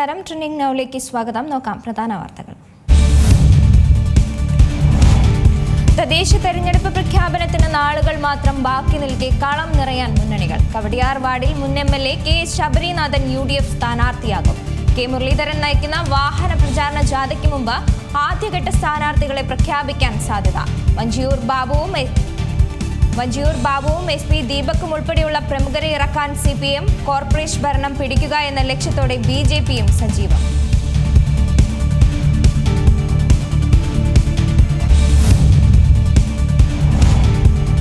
നമസ്കാരം. ട്രെൻഡിംഗ് നൗലേക്ക് സ്വാഗതം. നോക്കാം പ്രധാന വാർത്തകൾ. തദ്ദേശ തെരഞ്ഞെടുപ്പ് പ്രഖ്യാപനത്തിന് നാളുകൾ മാത്രം ബാക്കി നിൽക്കെ കളം നിറയാൻ മുന്നണികൾ. കവടിയാർ വാർഡിൽ മുൻ M L A K Sabarinathan U D F സ്ഥാനാർത്ഥിയാകും. K Muraleedharan നയിക്കുന്ന വാഹന പ്രചാരണ ജാഥയ്ക്ക് മുമ്പ് ആദ്യഘട്ട സ്ഥാനാർത്ഥികളെ പ്രഖ്യാപിക്കാൻ സാധ്യത. മഞ്ചിയൂർ ബാബുവും വഞ്ചിയൂർ ബാബുവും എസ് പി ദീപക്കും ഉൾപ്പെടെയുള്ള പ്രമുഖരെ ഇറക്കാൻ സി പി എം കോർപ്പറേഷൻ ഭരണം പിടിക്കുക എന്ന ലക്ഷ്യത്തോടെ ബി ജെ പിയും സജീവം.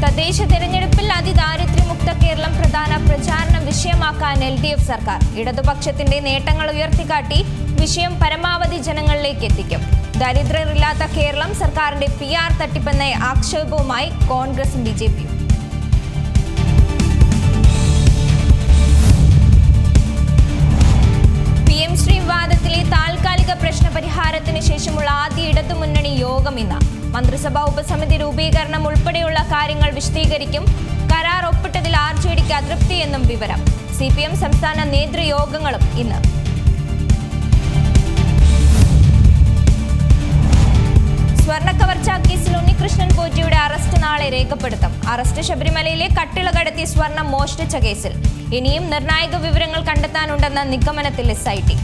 തദ്ദേശ തെരഞ്ഞെടുപ്പിൽ അതിദാരിദ്ര്യമുക്ത കേരളം പ്രധാന പ്രചാരണ വിഷയമാക്കാൻ എൽ ഡി എഫ് സർക്കാർ. ഇടതുപക്ഷത്തിന്റെ നേട്ടങ്ങൾ ഉയർത്തിക്കാട്ടി വിഷയം പരമാവധി ജനങ്ങളിലേക്ക് എത്തിക്കും. ദരിദ്രരില്ലാത്ത കേരളം സർക്കാരിന്റെ പി ആർ തട്ടിപ്പെന്ന ആക്ഷേപവുമായി കോൺഗ്രസും ബി ജെ പിയും. പി എം ശ്രീ വിവാദത്തിലെ താൽക്കാലിക പ്രശ്ന പരിഹാരത്തിന് ശേഷമുള്ള ആദ്യ ഇടതുമുന്നണി യോഗം ഇന്ന്. മന്ത്രിസഭാ ഉപസമിതി രൂപീകരണം ഉൾപ്പെടെയുള്ള കാര്യങ്ങൾ വിശദീകരിക്കും. കരാർ ഒപ്പിട്ടതിൽ ആർ ജെ ഡിക്ക് അതൃപ്തിയെന്നും വിവരം. സി പി എം സംസ്ഥാന നേതൃയോഗങ്ങളും ഇന്ന്. സ്വർണ കവർച്ച കേസിൽ ഉണ്ണികൃഷ്ണൻ പോറ്റിയുടെ അറസ്റ്റ് നാളെ രേഖപ്പെടുത്തും. അറസ്റ്റ് ശബരിമലയിലെ കട്ടിള കടത്തി സ്വർണം മോഷ്ടിച്ച കേസിൽ. ഇനിയും നിർണായക വിവരങ്ങൾ കണ്ടെത്താനുണ്ടെന്ന നിഗമനത്തിൽ എസ് ഐ ടി.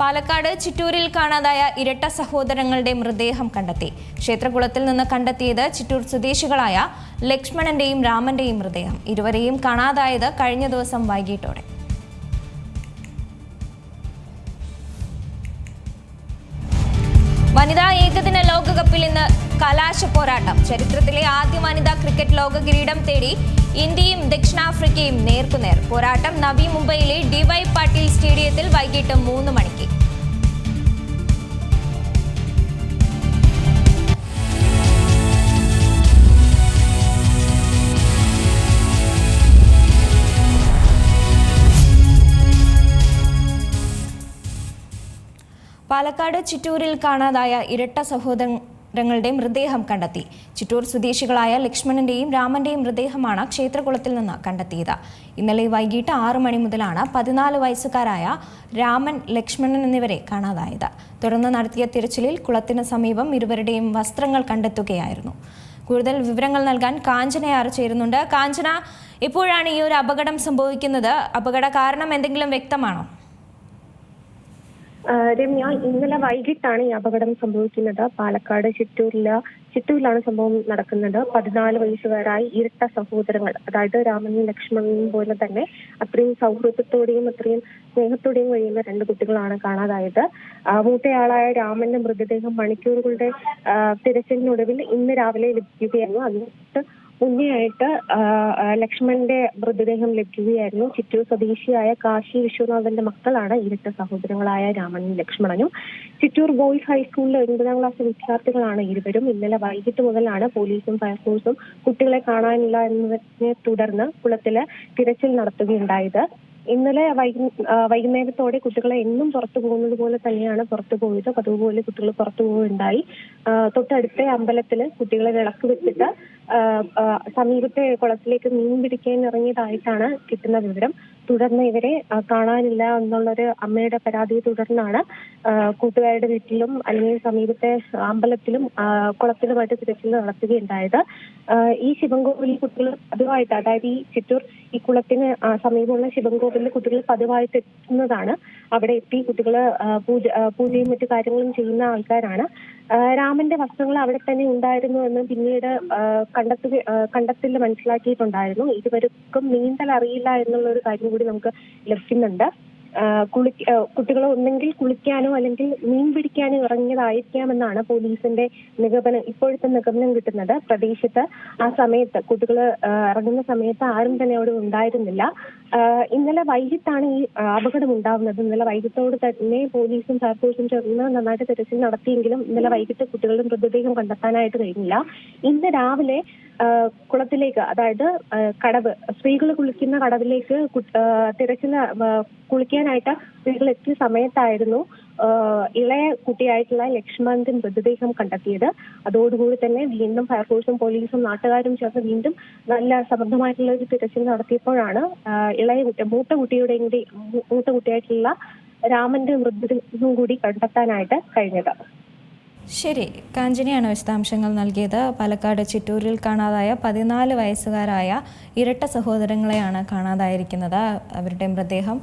പാലക്കാട് ചിറ്റൂരിൽ കാണാതായ ഇരട്ട സഹോദരങ്ങളുടെ മൃതദേഹം കണ്ടെത്തി. ക്ഷേത്രകുളത്തിൽ നിന്ന് കണ്ടെത്തിയത് ചിറ്റൂർ സ്വദേശികളായ ലക്ഷ്മണന്റെയും രാമന്റെയും മൃതദേഹം. ഇരുവരെയും കാണാതായത് കഴിഞ്ഞ ദിവസം വൈകിട്ടോടെ. ഏകദിന ലോകകപ്പിൽ ഇന്ന് കലാശ പോരാട്ടം. ചരിത്രത്തിലെ ആദ്യ വനിതാ ക്രിക്കറ്റ് ലോക കിരീടം തേടി ഇന്ത്യയും ദക്ഷിണാഫ്രിക്കയും നേർക്കുനേർ. പോരാട്ടം നവി മുംബൈയിലെ ഡിവൈ പാട്ടീൽ സ്റ്റേഡിയത്തിൽ വൈകിട്ട് മൂന്ന് മണിക്ക്. പാലക്കാട് ചിറ്റൂരിൽ കാണാതായ ഇരട്ട സഹോദരങ്ങളുടെ മൃതദേഹം കണ്ടെത്തി. ചിറ്റൂർ സ്വദേശികളായ ലക്ഷ്മണന്റെയും രാമന്റെയും മൃതദേഹമാണ് ക്ഷേത്രകുളത്തിൽ നിന്ന് കണ്ടെത്തിയത്. ഇന്നലെ വൈകിട്ട് ആറു മണി മുതലാണ് പതിനാല് വയസ്സുകാരായ രാമൻ ലക്ഷ്മണൻ എന്നിവരെ കാണാതായത്. തുടർന്ന് നടത്തിയ തിരച്ചിലിൽ കുളത്തിന് സമീപം ഇരുവരുടെയും വസ്ത്രങ്ങൾ കണ്ടെത്തുകയായിരുന്നു. കൂടുതൽ വിവരങ്ങൾ നൽകാൻ കാഞ്ചനയാറ് ചേരുന്നുണ്ട്. കാഞ്ചന ഇപ്പോഴാണ് ഈ ഒരു അപകടം സംഭവിക്കുന്നത്? അപകട കാരണം എന്തെങ്കിലും വ്യക്തമാണോ? രമ്യ ഇന്നലെ വൈകിട്ടാണ് ഈ അപകടം സംഭവിക്കുന്നത്. പാലക്കാട് ചിറ്റൂരിൽ ചിറ്റൂരിലാണ് സംഭവം നടക്കുന്നത്. പതിനാല് വയസ്സുകാരായി ഇരട്ട സഹോദരങ്ങൾ അതായത് രാമനും ലക്ഷ്മണനും പോലെ തന്നെ അത്രയും സൗഹൃദത്തോടെയും അത്രയും സ്നേഹത്തോടെയും കഴിയുന്ന രണ്ട് കുട്ടികളാണ് കാണാതായത്. ആ, മൂത്തയാളായ രാമന്റെ മൃതദേഹം മണിക്കൂറുകളുടെ തിരച്ചിലിനൊടുവിൽ ഇന്ന് രാവിലെ ലഭിക്കുകയായിരുന്നു. അതിനകത്ത് മുന്നേ ആയിട്ട് ആ, ആ, ലക്ഷ്മണന്റെ മൃതദേഹം ലഭിക്കുകയായിരുന്നു. ചിറ്റൂർ സ്വദേശിയായ കാശി വിശ്വനാഥന്റെ മക്കളാണ് ഇരട്ട സഹോദരങ്ങളായ രാമനും ലക്ഷ്മണനും. ചിറ്റൂർ ബോയ്സ് ഹൈസ്കൂളിലെ ഒൻപതാം ക്ലാസ് വിദ്യാർത്ഥികളാണ് ഇരുവരും. ഇന്നലെ വൈകിട്ട് മുതലാണ് പോലീസും ഫയർഫോഴ്സും കുട്ടികളെ കാണാനില്ല എന്നതിനെ തുടർന്ന് കുളത്തിൽ തിരച്ചിൽ നടത്തുകയുണ്ടായത്. ഇന്നലെ വൈകുന്നേരത്തോടെ കുട്ടികളെ എന്നും പുറത്തു പോകുന്നത് പോലെ തന്നെയാണ് പുറത്തു പോയത്. പതിവുപോലെ കുട്ടികൾ പുറത്തു പോവുകയുണ്ടായി. ആ, തൊട്ടടുത്ത അമ്പലത്തിൽ കുട്ടികളെ വിളക്ക് വെച്ചിട്ട് സമീപത്തെ കുളത്തിലേക്ക് മീൻ പിടിക്കാൻ ഇറങ്ങിയതായിട്ടാണ് കിട്ടുന്ന വിവരം. തുടർന്ന് ഇവരെ കാണാനില്ല എന്നുള്ളൊരു അമ്മയുടെ പരാതിയെ തുടർന്നാണ് കൂട്ടുകാരുടെ വീട്ടിലും അല്ലെങ്കിൽ സമീപത്തെ അമ്പലത്തിലും കുളത്തിലുമായിട്ട് തിരച്ചിൽ നടത്തുകയുണ്ടായത്. ഈ ശിവൻകോവിലിൽ കുട്ടികൾ പതിവായിട്ട് അതായത് ഈ ചിറ്റൂർ ഈ കുളത്തിന് സമീപമുള്ള ശിവൻകോവിലിൽ കുട്ടികൾ പതിവായിട്ട് എത്തുന്നതാണ്. അവിടെ എത്തി കുട്ടികൾ പൂജ പൂജയും മറ്റു കാര്യങ്ങളും ചെയ്യുന്ന ആൾക്കാരാണ്. രാമന്റെ വസ്ത്രങ്ങൾ അവിടെ തന്നെ ഉണ്ടായിരുന്നു എന്ന് പിന്നീട് കണ്ടെത്തുക കണ്ടെത്തിൽ മനസ്സിലാക്കിയിട്ടുണ്ടായിരുന്നു. ഇരുവർക്കും നീന്തൽ അറിയില്ല എന്നുള്ള ഒരു കാര്യം കൂടി നമുക്ക് ലഭിക്കുന്നുണ്ട്. കുളി കുട്ടികൾ ഒന്നെങ്കിൽ കുളിക്കാനോ അല്ലെങ്കിൽ മീൻ പിടിക്കാനോ ഇറങ്ങിയതായിരിക്കാമെന്നാണ് പോലീസിന്റെ നിഗമനം ഇപ്പോഴത്തെ നിഗമനം കിട്ടുന്നത്. പ്രദേശത്ത് ആ സമയത്ത് കുട്ടികൾ ഇറങ്ങുന്ന സമയത്ത് ആരും തന്നെ അവിടെ ഉണ്ടായിരുന്നില്ല. ഇന്നലെ വൈകിട്ടാണ് ഈ അപകടം ഉണ്ടാവുന്നത്. ഇന്നലെ വൈകിട്ടോട് തന്നെ പോലീസും ഫയർഫോഴ്സും ചേർന്ന് നന്നായിട്ട് തിരച്ചിൽ നടത്തിയെങ്കിലും ഇന്നലെ വൈകിട്ട് കുട്ടികളുടെ മൃതദേഹം കണ്ടെത്താനായിട്ട് കഴിഞ്ഞില്ല. ഇന്ന് രാവിലെ കുളത്തിലേക്ക് അതായത് കടവ് സ്ത്രീകൾ കുളിക്കുന്ന കടവിലേക്ക് തിരച്ചിൽ കുളിക്കാനായിട്ട് സ്ത്രീകൾ എത്തിയ സമയത്തായിരുന്നു ഇളയ കുട്ടിയായിട്ടുള്ള ലക്ഷ്മണന്റെ മൃതദേഹം കണ്ടെത്തിയത്. അതോടുകൂടി തന്നെ വീണ്ടും ഫയർഫോഴ്സും പോലീസും നാട്ടുകാരും ചേർന്ന് വീണ്ടും നല്ല സമൃദ്ധമായിട്ടുള്ള ഒരു തിരച്ചിൽ നടത്തിയപ്പോഴാണ് ഇളയ കുട്ടി മൂത്ത കുട്ടിയുടെ കൂടി മൂത്ത കുട്ടിയായിട്ടുള്ള രാമന്റെ മൃതദേഹം കൂടി കണ്ടെത്താനായിട്ട് കഴിഞ്ഞത്. ശരി. കാഞ്ചനിയാണ് വിശദാംശങ്ങൾ നൽകിയത്. പാലക്കാട് ചിറ്റൂരിൽ കാണാതായ പതിനാല് വയസ്സുകാരായ ഇരട്ട സഹോദരങ്ങളെയാണ് കാണാതായിരിക്കുന്നത്. അവരുടെ മൃതദേഹം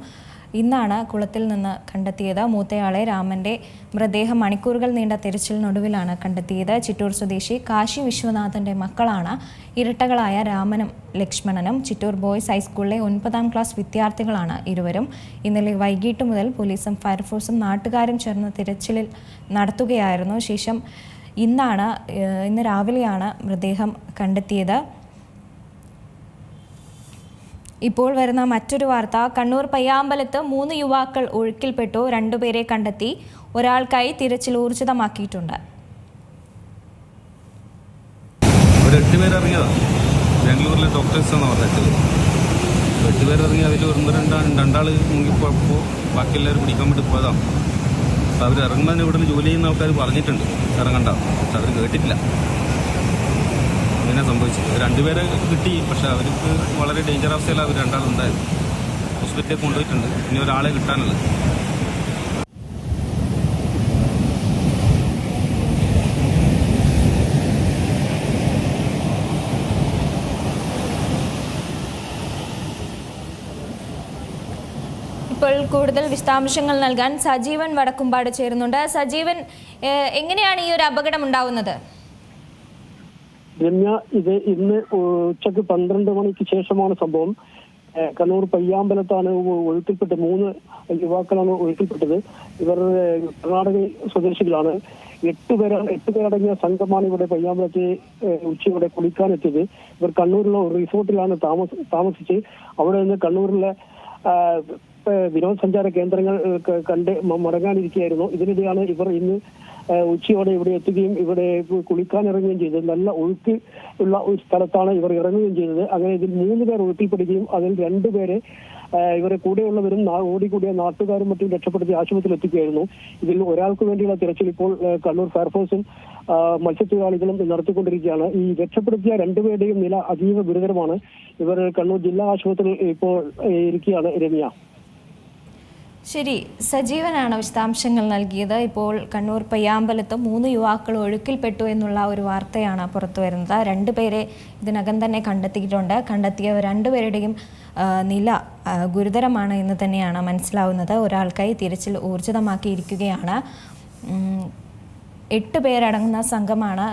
ഇന്നാണ് കുളത്തിൽ നിന്ന് കണ്ടെത്തിയത്. മൂത്തയാളെ രാമന്റെ മൃതദേഹം മണിക്കൂറുകൾ നീണ്ട തിരച്ചിലിനൊടുവിലാണ് കണ്ടെത്തിയത്. ചിറ്റൂർ സ്വദേശി കാശി വിശ്വനാഥന്റെ മക്കളാണ് ഇരട്ടകളായ രാമനും ലക്ഷ്മണനും. ചിറ്റൂർ ബോയ്സ് ഹൈസ്കൂളിലെ ഒൻപതാം ക്ലാസ് വിദ്യാർത്ഥികളാണ് ഇരുവരും. ഇന്നലെ വൈകിട്ട് മുതൽ പോലീസും ഫയർഫോഴ്സും നാട്ടുകാരും ചേർന്ന് തിരച്ചിലിൽ നടത്തുകയായിരുന്നു. ശേഷം ഇന്നാണ് ഇന്ന് രാവിലെയാണ് മൃതദേഹം കണ്ടെത്തിയത്. ഇപ്പോൾ വരുന്ന മറ്റൊരു വാർത്ത കണ്ണൂർ പയ്യാമ്പലത്ത് മൂന്ന് യുവാക്കൾ ഒഴുക്കിൽപ്പെട്ടു രണ്ടുപേരെ കണ്ടെത്തി ഒരാൾക്കായി തിരച്ചിൽ ഊർജിതമാക്കിയിട്ടുണ്ട്. ബാംഗ്ലൂരിലെ ഡോക്ടേഴ്സ് എന്ന് പറഞ്ഞ എട്ട് പേര് എട്ട് പേര് ഇറങ്ങി അതിൽ ഒന്ന് രണ്ടാണ് രണ്ടാൾ മുങ്ങിപ്പോയപ്പോൾ ബാക്കി എല്ലാവരും പിടിക്കാൻ വേണ്ടി പോയതാണ് അവർ ഇറങ്ങുന്നതിന് ഇവിടെ ജോലി ചെയ്യുന്ന ആൾക്കാർ പറഞ്ഞിട്ടുണ്ട്. ഇറങ്ങണ്ട. അവർ കേട്ടിട്ടില്ല. അങ്ങനെ സംഭവിച്ചത്. രണ്ടുപേരെ കിട്ടി പക്ഷെ അവർക്ക് വളരെ ഡേഞ്ചർ അവസ്ഥയിൽ അവർ രണ്ടാളുണ്ടായിരുന്നു ഹോസ്പിറ്റലിൽ കൊണ്ടുപോയിട്ടുണ്ട്. ഇനി ഒരാളെ കിട്ടാനുള്ളത്. ഇപ്പോൾ കൂടുതൽ വിശദാംശങ്ങൾ നൽകാൻ സജീവൻ വടക്കുംപാട് ചേരുന്നുണ്ട്. സജീവൻ എങ്ങനെയാണ് ഈ ഒരു അപകടം ഉണ്ടാവുന്നത്? രമ്യ ഇത് ഇന്ന് ഉച്ചയ്ക്ക് പന്ത്രണ്ട് മണിക്ക് ശേഷമാണ് സംഭവം. കണ്ണൂർ പയ്യാമ്പലത്താണ് ഒഴുക്കിൽപ്പെട്ട് മൂന്ന് യുവാക്കളാണ് ഒഴുക്കിൽപ്പെട്ടത്. ഇവർ കർണാടക സ്വദേശികളാണ്. എട്ട് പേരാ എട്ട് പേരടങ്ങിയ സംഘമാണ് ഇവിടെ പയ്യാമ്പലത്തെ ഉച്ചയോടെ കുളിക്കാനെത്തിയത്. ഇവർ കണ്ണൂരിലെ റിസോർട്ടിലാണ് താമസ താമസിച്ച് അവിടെ നിന്ന് കണ്ണൂരിലെ വിനോദസഞ്ചാര കേന്ദ്രങ്ങൾ കണ്ട് മുടങ്ങാനിരിക്കുകയായിരുന്നു. ഇതിനിടെയാണ് ഇവർ ഇന്ന് ഉച്ചയോടെ ഇവിടെ എത്തുകയും ഇവിടെ കുളിക്കാൻ ഇറങ്ങുകയും ചെയ്തത്. നല്ല ഒഴുക്ക് ഉള്ള ഒരു സ്ഥലത്താണ് ഇവർ ഇറങ്ങുകയും ചെയ്തത്. അങ്ങനെ ഇതിൽ മൂന്ന് പേർ ഒഴുക്കിൽപ്പെടുകയും അതിൽ രണ്ടുപേരെ ഇവരെ കൂടെയുള്ളവരും ഓടിക്കൂടിയ നാട്ടുകാരും മറ്റും രക്ഷപ്പെടുത്തി ആശുപത്രിയിൽ എത്തിക്കുകയായിരുന്നു ഇതിൽ ഒരാൾക്ക് വേണ്ടിയുള്ള തിരച്ചിൽ ഇപ്പോൾ കണ്ണൂർ ഫയർഫോഴ്സും മത്സ്യത്തൊഴിലാളികളും നടത്തിക്കൊണ്ടിരിക്കുകയാണ്. ഈ രക്ഷപ്പെടുത്തിയ രണ്ടുപേരുടെയും നില അതീവ ഗുരുതരമാണ്. ഇവർ കണ്ണൂർ ജില്ലാ ആശുപത്രിയിൽ ഇപ്പോൾ ഇരിക്കുകയാണ് രമ്യ. ശരി സജീവനാണ് വിശദാംശങ്ങൾ നൽകിയത്. ഇപ്പോൾ കണ്ണൂർ പയ്യാമ്പലത്ത് മൂന്ന് യുവാക്കൾ ഒഴുക്കിൽപ്പെട്ടു എന്നുള്ള ഒരു വാർത്തയാണ് പുറത്തു വരുന്നത്. രണ്ടുപേരെ ഇതിനകം തന്നെ കണ്ടെത്തിയിട്ടുണ്ട്. കണ്ടെത്തിയ രണ്ടുപേരുടെയും നില ഗുരുതരമാണ് എന്ന് തന്നെയാണ് മനസ്സിലാവുന്നത്. ഒരാൾക്കായി തിരച്ചിൽ ഊർജിതമാക്കിയിരിക്കുകയാണ്. എട്ട് പേരടങ്ങുന്ന സംഘമാണ്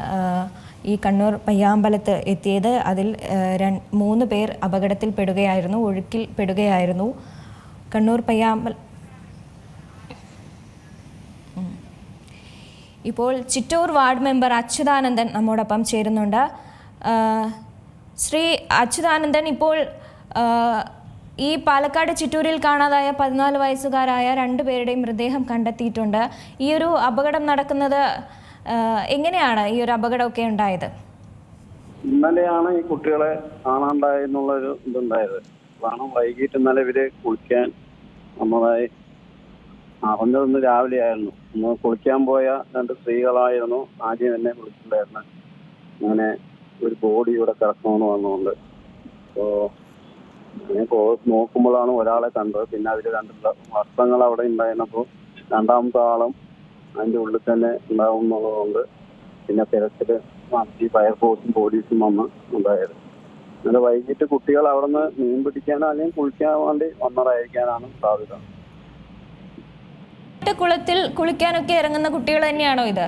ഈ കണ്ണൂർ പയ്യാമ്പലത്ത് എത്തിയത്. അതിൽ മൂന്ന് പേർ അപകടത്തിൽ പെടുകയായിരുന്നു ഒഴുക്കിൽ പെടുകയായിരുന്നു കണ്ണൂർ പയ്യാമ്പൽ ഇപ്പോൾ ചിറ്റൂർ വാർഡ് മെമ്പർ അച്യുതാനന്ദൻ നമ്മോടൊപ്പം ചേരുന്നുണ്ട്. ശ്രീ അച്യുതാനന്ദൻ ഇപ്പോൾ ഈ പാലക്കാട് ചിറ്റൂരിൽ കാണാതായ പതിനാല് വയസ്സുകാരായ രണ്ടുപേരുടെയും മൃതദേഹം കണ്ടെത്തിയിട്ടുണ്ട്. ഈ ഒരു അപകടം നടക്കുന്നത് എങ്ങനെയാണ് ഈ ഒരു അപകടമൊക്കെ ഉണ്ടായത്? ഇന്നലെയാണ് ഈ കുട്ടികളെ കാണാണ്ടായെന്നുള്ളൊരു ഇതുണ്ടായത്. കാരണം വൈകിട്ട് ഇന്നലെ ഇവർ കുളിക്കാൻ നമ്മളായി ഇന്ന് രാവിലെ ആയിരുന്നു. ഒന്ന് കുളിക്കാൻ പോയ രണ്ട് സ്ത്രീകളായിരുന്നു ആദ്യം തന്നെ കുളിച്ചിട്ടുണ്ടായിരുന്നു അങ്ങനെ ഒരു ബോഡി ഇവിടെ കിടക്കണമെന്ന് വന്നുകൊണ്ട് അപ്പോ അങ്ങനെ നോക്കുമ്പോഴാണ് ഒരാളെ കണ്ടത്. പിന്നെ അതിൽ രണ്ട് വസ്ത്രങ്ങൾ അവിടെ ഉണ്ടായിരുന്നപ്പോൾ രണ്ടാമത്തെ ആളും അതിന്റെ ഉള്ളിൽ തന്നെ ഉണ്ടാവും എന്നുള്ളതുകൊണ്ട് പിന്നെ തിരച്ചിൽ നടത്തി ഫയർഫോഴ്സും പോലീസും വന്ന് ഉണ്ടായത് അങ്ങനെ വൈകിട്ട് കുട്ടികൾ അവിടെ നിന്ന് മീൻ പിടിക്കാനോ അല്ലെങ്കിൽ കുളിക്കാൻ വേണ്ടി വന്നതായിരിക്കാനാണ് സാധ്യത. കുളത്തിൽ കുളിക്കാനൊക്കെ ഇറങ്ങുന്ന കുട്ടികൾ തന്നെയാണോ ഇത്?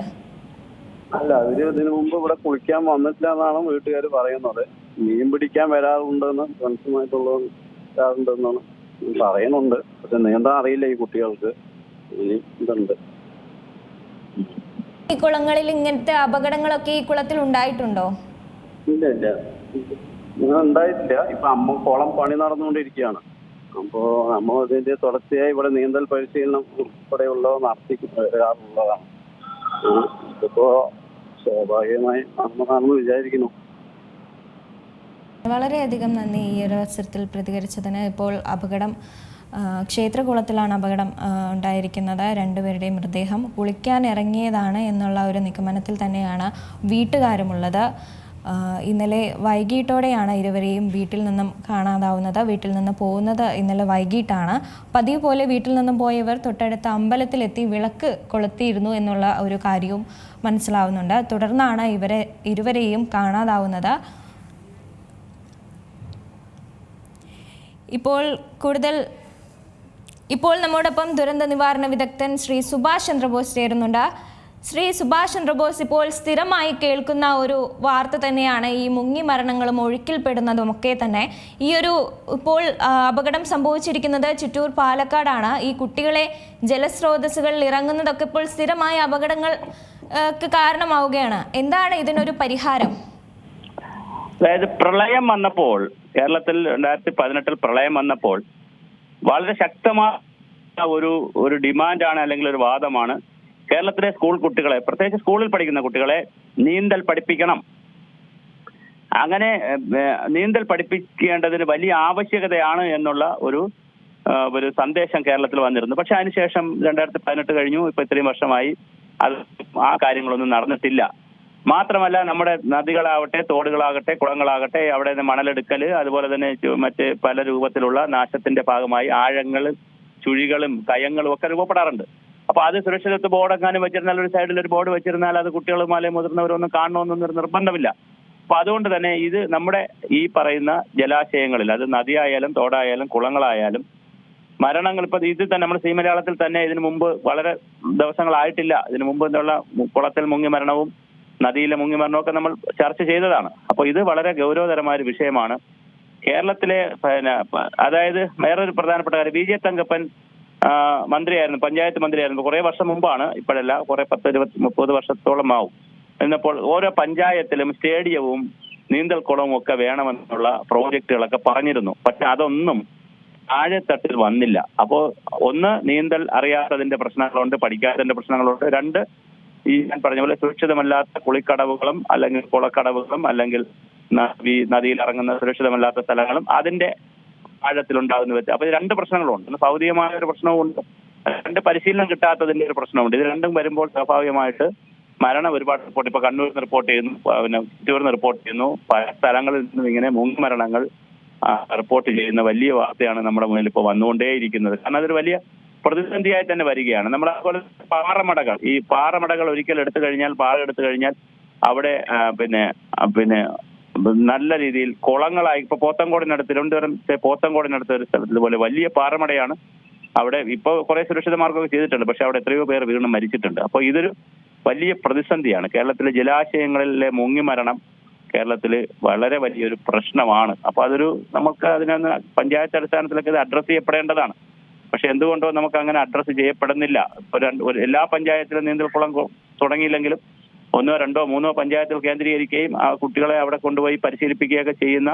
അല്ല അവർ ഇതിനു മുമ്പ് ഇവിടെ കുളിക്കാൻ വന്നിട്ടില്ല എന്നാണ് വീട്ടുകാർ പറയുന്നത്. മീൻ പിടിക്കാൻ വരാറുണ്ടെന്ന് ഫ്രണ്ട്സുമായിട്ടുള്ള വരാറുണ്ടെന്നാണ് പറയുന്നുണ്ട്. പക്ഷെ നീന്താൻ അറിയില്ല ഈ കുട്ടികൾക്ക്. ഇനി ഇതുണ്ട്. ഈ കുളങ്ങളിൽ ഇങ്ങനത്തെ അപകടങ്ങളൊക്കെ ഈ കുളത്തിൽ ഉണ്ടായിട്ടുണ്ടോ? ഇല്ല ഇല്ല. ഉണ്ടായിട്ടില്ല. ഇപ്പൊ അമ്മ കുളം പണി നടന്നുകൊണ്ടിരിക്കുകയാണ്. അപ്പോ നമ്മൾ ഇതിന്റെ തുടർച്ചയായി ഇവിടെ നീന്തൽ പരിശീലനം ഉൾപ്പെടെയുള്ളവ നടത്തി വരാറുള്ളതാണ്. ഇതിപ്പോ സ്വാഭാവികമായി നടന്നതാണെന്ന് വിചാരിക്കുന്നു. വളരെയധികം നന്ദി ഈ ഒരു അവസരത്തിൽ പ്രതികരിച്ചതിന്. ഇപ്പോൾ അപകടം ക്ഷേത്രകുളത്തിലാണ് അപകടം ഉണ്ടായിരിക്കുന്നത്. രണ്ടുപേരുടെയും മൃതദേഹം കുളിക്കാൻ ഇറങ്ങിയതാണ് എന്നുള്ള ഒരു നിഗമനത്തിൽ തന്നെയാണ് വീട്ടുകാരുമുള്ളത്. ഇന്നലെ വൈകിട്ടോടെയാണ് ഇരുവരെയും വീട്ടിൽ നിന്നും കാണാതാവുന്നത് വീട്ടിൽ നിന്ന് പോകുന്നത് ഇന്നലെ വൈകിട്ടാണ്. പതിവ് പോലെ വീട്ടിൽ നിന്നും പോയവർ തൊട്ടടുത്ത അമ്പലത്തിലെത്തി വിളക്ക് കൊളുത്തിയിരുന്നു എന്നുള്ള ഒരു കാര്യവും മനസ്സിലാവുന്നുണ്ട്. തുടർന്നാണ് ഇവരെ ഇരുവരെയും കാണാതാവുന്നത്. ഇപ്പോൾ കൂടുതൽ ഇപ്പോൾ നമ്മോടൊപ്പം ദുരന്ത നിവാരണ വിദഗ്ധൻ ശ്രീ സുഭാഷ് ചന്ദ്രബോസ് ചേരുന്നുണ്ട്. ശ്രീ സുഭാഷ് ചന്ദ്രബോസ് ഇപ്പോൾ സ്ഥിരമായി കേൾക്കുന്ന ഒരു വാർത്ത തന്നെയാണ് ഈ മുങ്ങി മരണങ്ങളും ഒഴുക്കിൽപ്പെടുന്നതും ഒക്കെ തന്നെ. ഈ ഒരു ഇപ്പോൾ അപകടം സംഭവിച്ചിരിക്കുന്നത് ചുറ്റൂർ പാലക്കാടാണ്. ഈ കുട്ടികളെ ജലസ്രോതസ്സുകളിൽ ഇറങ്ങുന്നതൊക്കെ ഇപ്പോൾ സ്ഥിരമായ അപകടങ്ങൾ കാരണമാവുകയാണ്. എന്താണ് ഇതിനൊരു പരിഹാരം? അതായത് പ്രളയം വന്നപ്പോൾ കേരളത്തിൽ രണ്ടായിരത്തി പതിനെട്ടിൽ പ്രളയം വന്നപ്പോൾ വളരെ ശക്തമായ ഒരു ഒരു ഡിമാൻഡാണ് അല്ലെങ്കിൽ ഒരു വാദമാണ് കേരളത്തിലെ സ്കൂൾ കുട്ടികളെ പ്രത്യേകിച്ച് സ്കൂളിൽ പഠിക്കുന്ന കുട്ടികളെ നീന്തൽ പഠിപ്പിക്കണം. അങ്ങനെ നീന്തൽ പഠിപ്പിക്കേണ്ടതിന് വലിയ ആവശ്യകതയാണ് എന്നുള്ള ഒരു ഒരു സന്ദേശം കേരളത്തിൽ വന്നിരുന്നു. പക്ഷെ അതിനുശേഷം രണ്ടായിരത്തി പതിനെട്ട് കഴിഞ്ഞു. ഇപ്പൊ ഇത്രയും വർഷമായി അത് ആ കാര്യങ്ങളൊന്നും നടന്നിട്ടില്ല. മാത്രമല്ല നമ്മുടെ നദികളാവട്ടെ തോടുകളാകട്ടെ കുളങ്ങളാകട്ടെ അവിടെ നിന്ന് മണലെടുക്കൽ അതുപോലെ തന്നെ മറ്റ് പല രൂപത്തിലുള്ള നാശത്തിന്റെ ഭാഗമായി ആഴങ്ങൾ ചുഴികളും കയങ്ങളും ഒക്കെ രൂപപ്പെടാറുണ്ട്. അപ്പൊ അത് സുരക്ഷിതത്വ ബോർഡ് എങ്ങാനും വെച്ചിരുന്നാൽ ഒരു സൈഡിൽ ഒരു ബോർഡ് വെച്ചിരുന്നാൽ അത് കുട്ടികളും അല്ലെങ്കിൽ മുതിർന്നവരൊന്നും കാണണമെന്നൊന്നും ഒരു നിർബന്ധമില്ല. അപ്പൊ അതുകൊണ്ട് തന്നെ ഇത് നമ്മുടെ ഈ പറയുന്ന ജലാശയങ്ങളിൽ അത് നദിയായാലും തോടായാലും കുളങ്ങളായാലും മരണങ്ങൾ ഇപ്പൊ ഇത് തന്നെ നമ്മുടെ സീമലയാളത്തിൽ തന്നെ ഇതിനു മുമ്പ് വളരെ ദിവസങ്ങളായിട്ടില്ല. ഇതിനു മുമ്പ് എന്നുള്ള കുളത്തിൽ മുങ്ങി മരണവും നദിയിലെ മുങ്ങി മരണവും ഒക്കെ നമ്മൾ ചർച്ച ചെയ്തതാണ്. അപ്പൊ ഇത് വളരെ ഗൗരവതരമായ ഒരു വിഷയമാണ്. കേരളത്തിലെ പിന്നെ അതായത് വേറൊരു പ്രധാനപ്പെട്ട കാര്യം ബി ജെ തങ്കപ്പൻ മന്ത്രിയായിരുന്നു പഞ്ചായത്ത് മന്ത്രിയായിരുന്നു. കുറെ വർഷം മുമ്പാണ് ഇപ്പോഴല്ല കുറെ പത്ത് ഇരുപത്തി മുപ്പത് വർഷത്തോളം ആവും. എന്നപ്പോൾ ഓരോ പഞ്ചായത്തിലും സ്റ്റേഡിയവും നീന്തൽക്കുളവും ഒക്കെ വേണമെന്നുള്ള പ്രോജക്റ്റുകളൊക്കെ പറഞ്ഞിരുന്നു. പക്ഷെ അതൊന്നും താഴെത്തട്ടിൽ വന്നില്ല. അപ്പോ ഒന്ന് നീന്തൽ അറിയാത്തതിന്റെ പ്രശ്നങ്ങളുണ്ട് പഠിക്കാത്തതിന്റെ പ്രശ്നങ്ങളുണ്ട്. രണ്ട് ഈ ഞാൻ പറഞ്ഞ പോലെ സുരക്ഷിതമല്ലാത്ത കുളിക്കടവുകളും അല്ലെങ്കിൽ കുളക്കടവുകളും അല്ലെങ്കിൽ നദി നദിയിൽ ഇറങ്ങുന്ന സുരക്ഷിതമല്ലാത്ത സ്ഥലങ്ങളും അതിന്റെ ആഴത്തിലുണ്ടാകുന്ന വെച്ചാൽ അപ്പൊ രണ്ട് പ്രശ്നങ്ങളുണ്ട്. ഒന്ന് ഭൗതികമായ ഒരു പ്രശ്നവുമുണ്ട്. രണ്ട് പരിശീലനം കിട്ടാത്തതിന്റെ ഒരു പ്രശ്നമുണ്ട് ഇത് രണ്ടും വരുമ്പോൾ സ്വാഭാവികമായിട്ട് മരണം ഒരുപാട് റിപ്പോർട്ട് ഇപ്പൊ കണ്ണൂരിൽ നിന്ന് റിപ്പോർട്ട് ചെയ്യുന്നു പിന്നെ തിരുവനന്തപുരത്ത് നിന്ന് റിപ്പോർട്ട് ചെയ്യുന്നു. പല സ്ഥലങ്ങളിൽ നിന്നും ഇങ്ങനെ മൂന്ന് മരണങ്ങൾ റിപ്പോർട്ട് ചെയ്യുന്ന വലിയ വാർത്തയാണ് നമ്മുടെ മുന്നിൽ ഇപ്പോൾ വന്നുകൊണ്ടേയിരിക്കുന്നത്. കാരണം അതൊരു വലിയ പ്രതിസന്ധിയായി തന്നെ വരികയാണ്. നമ്മൾ അതുപോലെ പാറമടകൾ. ഈ പാറമടകൾ ഒരിക്കൽ എടുത്തു കഴിഞ്ഞാൽ പാറ എടുത്തു കഴിഞ്ഞാൽ അവിടെ പിന്നെ പിന്നെ നല്ല രീതിയിൽ കുളങ്ങളായി. ഇപ്പൊ പോത്തങ്കോടിനടുത്ത് തിരുവനന്തപുരം പോത്തങ്കോടിനടുത്ത് ഒരു സ്ഥലത്ത് ഇതുപോലെ വലിയ പാറമടയാണ്. അവിടെ ഇപ്പൊ കുറെ സുരക്ഷിത മാർഗമൊക്കെ ചെയ്തിട്ടുണ്ട്. പക്ഷെ അവിടെ എത്രയോ പേർ വീണ് മരിച്ചിട്ടുണ്ട്. അപ്പോൾ ഇതൊരു വലിയ പ്രതിസന്ധിയാണ്. കേരളത്തിലെ ജലാശയങ്ങളിലെ മുങ്ങിമരണം കേരളത്തിൽ വളരെ വലിയൊരു പ്രശ്നമാണ്. അപ്പൊ അതൊരു നമുക്ക് അതിനൊന്ന് പഞ്ചായത്ത് അടിസ്ഥാനത്തിലൊക്കെ ഇത് അഡ്രസ്സ് ചെയ്യപ്പെടേണ്ടതാണ്. പക്ഷെ എന്തുകൊണ്ടോ നമുക്ക് അങ്ങനെ അഡ്രസ്സ് ചെയ്യപ്പെടുന്നില്ല എല്ലാ പഞ്ചായത്തിലും നീന്തൽക്കുളം തുടങ്ങിയില്ലെങ്കിലും ഒന്നോ രണ്ടോ മൂന്നോ പഞ്ചായത്തുകൾ കേന്ദ്രീകരിക്കുകയും ആ കുട്ടികളെ അവിടെ കൊണ്ടുപോയി പരിശീലിപ്പിക്കുകയൊക്കെ ചെയ്യുന്ന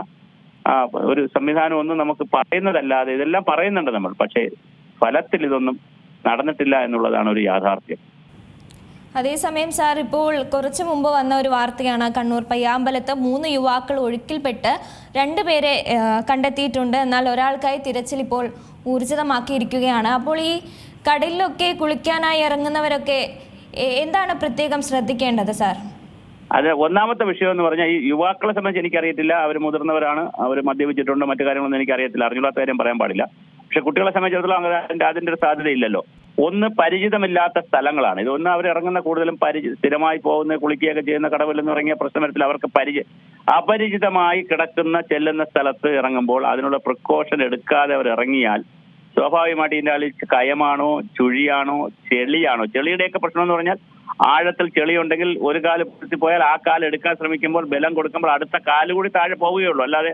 ഒരു സംവിധാനം ഒന്നും നമുക്ക് പറയുന്നതല്ലാതെ ഇതെല്ലാം പറയുന്നുണ്ട് നമ്മൾ. പക്ഷേ ഫലത്തിൽ ഇതൊന്നും നടന്നിട്ടില്ല എന്നുള്ളതാണ് ഒരു യാഥാർത്ഥ്യം. അതേസമയം സാർ ഇപ്പോൾ കുറച്ചു മുമ്പ് വന്ന ഒരു വാർത്തയാണ് കണ്ണൂർ പയ്യാമ്പലത്ത് മൂന്ന് യുവാക്കൾ ഒഴുക്കിൽപ്പെട്ട് രണ്ടുപേരെ കണ്ടെത്തിയിട്ടുണ്ട്. എന്നാൽ ഒരാൾക്കായി തിരച്ചിൽ ഇപ്പോൾ ഊർജിതമാക്കിയിരിക്കുകയാണ്. അപ്പോൾ ഈ കടലിലൊക്കെ കുളിക്കാനായി ഇറങ്ങുന്നവരൊക്കെ എന്താണ് പ്രത്യേകം ശ്രദ്ധിക്കേണ്ടത് സാർ? അത് ഒന്നാമത്തെ വിഷയം എന്ന് പറഞ്ഞാൽ ഈ യുവാക്കളെ സംബന്ധിച്ച് എനിക്കറിയത്തില്ല. അവർ മുതിർന്നവരാണ്. അവർ മദ്യപിച്ചിട്ടുണ്ടോ. മറ്റു കാര്യങ്ങളൊന്നും എനിക്കറിയത്തില്ല. അറിഞ്ഞൂടാത്ത കാര്യം പറയാൻ പാടില്ല. പക്ഷെ കുട്ടികളെ സംബന്ധിച്ചിടത്തോളം അങ്ങനെ അതിന്റെ ഒരു സാധ്യതയില്ലല്ലോ. ഒന്ന് പരിചിതമില്ലാത്ത സ്ഥലങ്ങളാണ്. ഇത് ഒന്ന് അവർ ഇറങ്ങുന്ന കൂടുതലും പരിചി സ്ഥിരമായി പോകുന്ന കുളിക്കുകയൊക്കെ ചെയ്യുന്ന കടവിൽ നിന്ന് ഇറങ്ങിയ പ്രശ്നം വരത്തില്ല അവർക്ക് പരിചയ അപരിചിതമായി കിടക്കുന്ന ചെല്ലുന്ന സ്ഥലത്ത് ഇറങ്ങുമ്പോൾ അതിനുള്ള പ്രിക്കോഷൻ എടുക്കാതെ അവർ ഇറങ്ങിയാൽ സ്വാഭാവികമായിട്ട് ഇതിന്റെ ആളിൽ കയമാണോ ചുഴിയാണോ ചെളിയാണോ? ചെളിയുടെയൊക്കെ പ്രശ്നം എന്ന് പറഞ്ഞാൽ ആഴത്തിൽ ചെളി ഉണ്ടെങ്കിൽ ഒരു കാൽ പൊട്ടി പോയാൽ ആ കാൽ എടുക്കാൻ ശ്രമിക്കുമ്പോൾ ബലം കൊടുക്കുമ്പോൾ അടുത്ത കാൽ കൂടി താഴെ പോവുകയുള്ളൂ അല്ലാതെ